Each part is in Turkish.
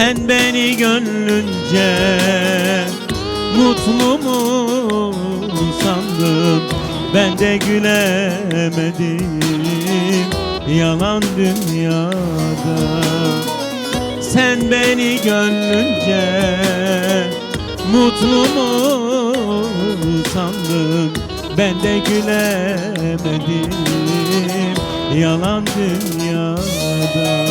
Sen beni gönlünce Mutlu mu sandın? Ben de gülemedim Yalan dünyada. Sen beni gönlünce Mutlu mu sandın? Ben de gülemedim Yalan dünyada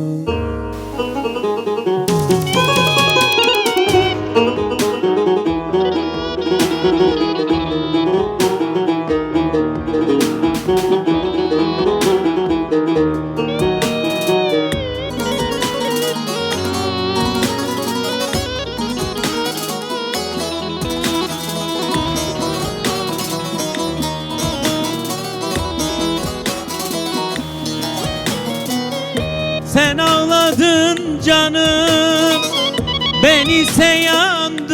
Sen ağladın canım Ben ise yandım.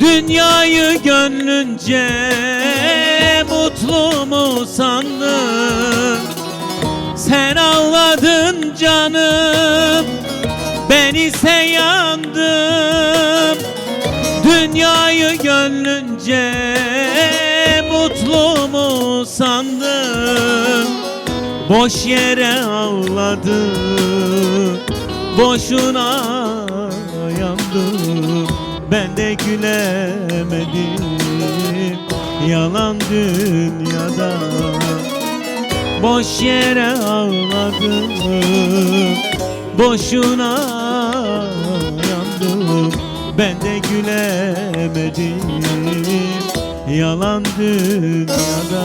Dünyayı gönlünce Mutlu mu sandın? Sen ağladın canım Ben ise yandım. Dünyayı gönlünce Mutlu mu sandın Boş yere ağladı Boşuna yandı. Ben de gülemedim Yalan dünyada. Boş yere ağladı Boşuna yandım Ben de gülemedim Yalan dünyada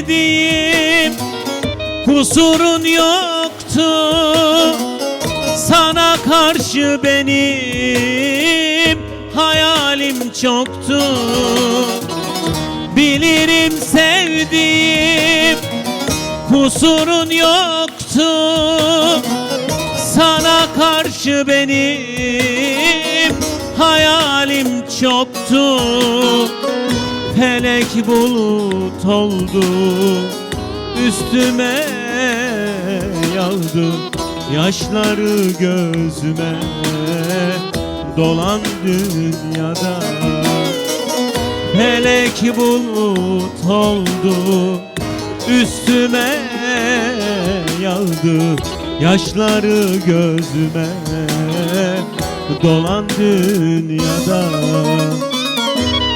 sevdiğim kusurun yoktu. Sana karşı benim hayalim çoktu. Bilirim sevdiğim kusurun yoktu. Sana karşı benim hayalim çoktu. Felek bulut oldu. Üstüme yağdı Yaşları gözüme Dolan dünyada. Felek bulut oldu Üstüme yağdı Yaşları gözüme Dolan dünyada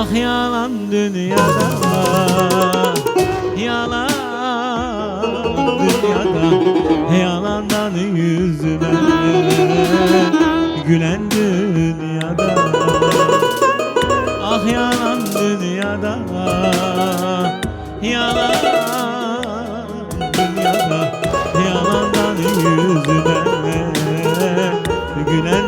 Ah yalan dünyada Yalan dünyada Yalandan yüzüme Gülen dünyada. Ah yalan dünyada Yalan dünyada Yalandan yüzüme Gülen